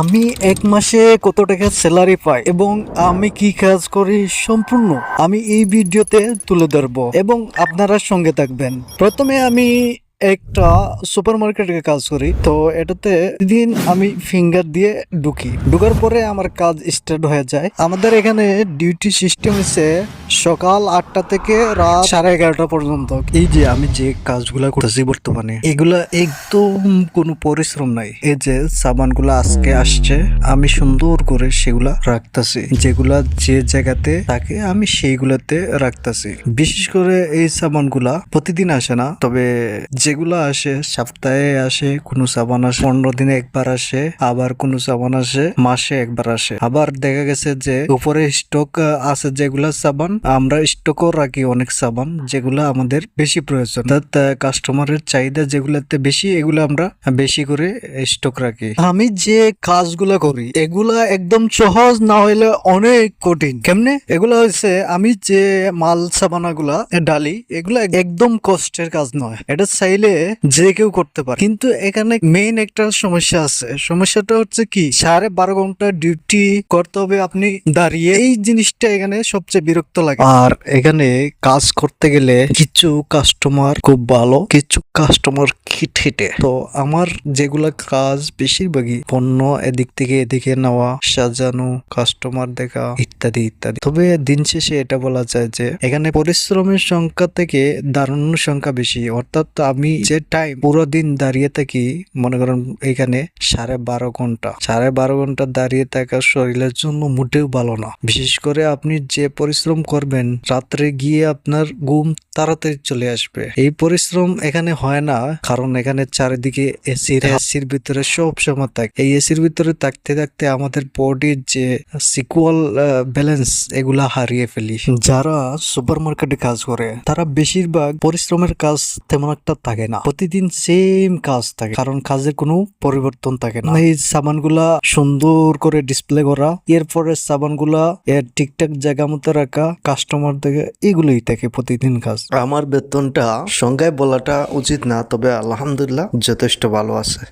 আমি এক মাসে কত টাকা স্যালারি পাই এবং আমি কি কাজ করি সম্পূর্ণ আমি এই ভিডিওতে তুলে ধরবো এবং আপনারা সঙ্গে থাকবেন। প্রথমে আমি একটা সুপার মার্কেটে কাজ করি, তো এটাতে দিন আমি ফিঙ্গার দিয়ে ঢুকি। ঢুকার পরে আমার কাজ স্টার্ট হয়ে যায়। আমাদের এখানে ডিউটি সিস্টেম হচ্ছে সকাল আটটা থেকে রাত সাড়ে এগারোটা পর্যন্ত। এই যে আমি যে কাজগুলা করতেছি বর্তমানে, এগুলা একদম কোনো পরিশ্রম নাই। এই যে সাবানগুলা আজকে আসছে, আমি সুন্দর করে সেগুলা রাখতেছি। যেগুলা যে জায়গাতে থাকে, আমি সেইগুলাতে রাখতেছি। বিশেষ করে এই সাবানগুলা প্রতিদিন আসে না, তবে যেগুলা আসে, সপ্তাহে আসে, কোনো সাবান আসে, পনেরো দিনে একবার আসে, আবার কোনো সাবান আসে, মাসে একবার আসে। আবার দেখা গেছে যে, উপরে স্টক আছে যেগুলা সাবান, আমরা স্টকও রাখি অনেক সাবান, যেগুলা আমাদের বেশি প্রয়োজন। অর্থাৎ কাস্টমারের চাহিদা যেগুলাতে বেশি, এগুলো আমরা বেশি করে স্টক রাখি। আমি যে কাজগুলা করি, এগুলা একদম সহজ না হইলে অনেক কঠিন। কেমনে? এগুলা হচ্ছে আমি যে মাল সাবানাগুলা ডালি, এগুলা একদম কষ্টের কাজ নয়। এটা যে কেউ করতে পারে। কিন্তু এখানে মেইন একটা সমস্যা আছে। সমস্যাটা হচ্ছে কি, সাড়ে বারো ঘণ্টা ডিউটি করতে হবে আপনি দাঁড়িয়ে। এই জিনিসটা এখানে সবচেয়ে বিরক্ত লাগে। আর এখানে কাজ করতে গেলে কিছু কাস্টমার খুব ভালো, কিছু কাস্টমার খিটখিটে। তো আমার যেগুলা কাজ বেশিরভাগই পণ্য এদিক থেকে এদিকে নেওয়া, সাজানো কাস্টমার দেখা ইত্যাদি ইত্যাদি। তবে দিন শেষে এটা বলা যায় যে, এখানে পরিশ্রমের সংখ্যা থেকে দাঁড়ানোর সংখ্যা বেশি। অর্থাৎ আমি যে টাইম পুরো দিন দাঁড়িয়ে থাকি মনে করেন এখানে সাড়ে বারো ঘণ্টা। সাড়ে বারো ঘণ্টা দাঁড়িয়ে থাকা শরীরের জন্য মোটেও ভালো না। বিশেষ করে আপনি যে পরিশ্রম করবেন রাত্রে গিয়ে আপনার ঘুম তাড়াতাড়ি চলে আসবে। এই পরিশ্রম এখানে হয় না কারণ এখানে চারিদিকে এসির এসির ভিতরে সব সময় থাকে। এই এসির ভিতরে থাকতে থাকতে আমাদের বডির যে সিকুয়াল ব্যালেন্স এগুলা হারিয়ে ফেলি। যারা সুপার মার্কেটে কাজ করে তারা বেশিরভাগ পরিশ্রমের কাজ তেমন একটা থাকে না। প্রতিদিন সেম কাজ থাকে, কারণ কাজের কোনো পরিবর্তন থাকে না। এই সাবানগুলা সুন্দর করে ডিসপ্লে করা, এরপরে সাবানগুলা এর ঠিকঠাক জায়গা মতো রাখা কাস্টমার দেখে এগুলোই থাকে প্রতিদিন কাজ। আমার বেতনটা সংজ্ঞায় বলাটা উচিত না, তবে আলহামদুলিল্লাহ যথেষ্ট ভালো আছে।